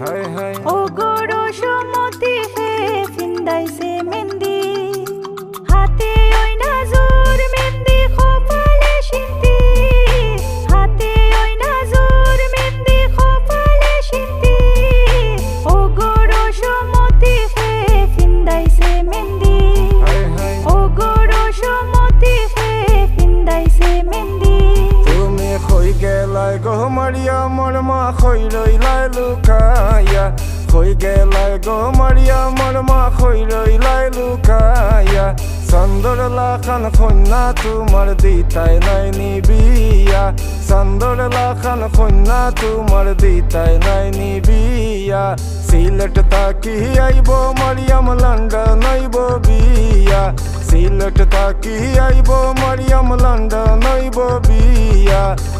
はいはい。গো মারিয়া মোর মা খই রইলাই লুকাইয়া। খই গেলাই গো মারিয়া মোর মা খই রইলাই লুকাইয়া। সন্দর লাখান খন্যা তোমার দিতাই নাই নিবিয়া। সন্দর লাখান খন্যা তোমার দিতাই নাই নিবিয়া। সিলেট তাকি আইব মারিয়াম লন্ডন আইব বিয়া। সিলেট তাকি আইব মারিয়াম লন্ডন আইব বিয়া।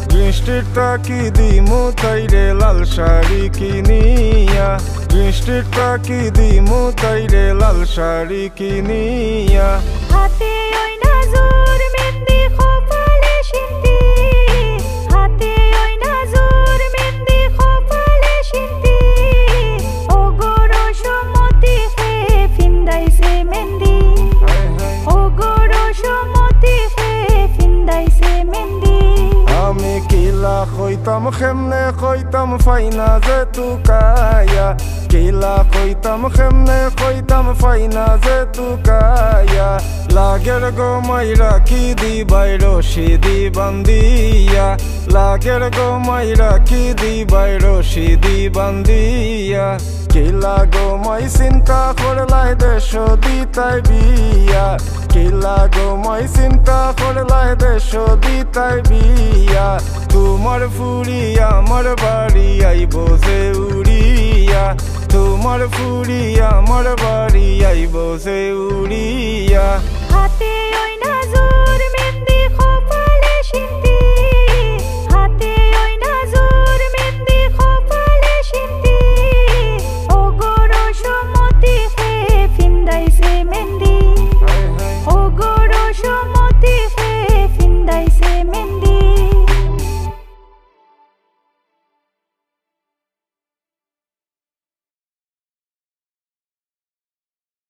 দৃষ্টির তাকি দিমু তাইরে লাল শাড়ি কিনিয়া? দৃষ্টির তাকি দিমু তাইরে লাল শাড়ি কিনিয়া? হাতে ওই নাজুর মেহেন্দি খোপালে সিন্দি কইতাম খেমনে কইতাম ফাইনা যে তুকায়া কিলা কইতাম খেমনে কইতাম ফাইনা যে তুকায়া লাগের গো মাইরা কি দিবাই রশি দি বান্দিয়া লাগের গো মাইরা কি দিবাই রশি দি বান্দিয়া কিলা গো মাই চিন্তা করলাই দেশ দিতাই বিয়া কিলা গো মাই চিন্তা করলাই দেশ দিতাই বিয়া তোমার ফুরি আমার বাড়ি আইব যে উড়িয়া। তোমার ফুরি আমার বাড়ি আইব সে উড়িয়া।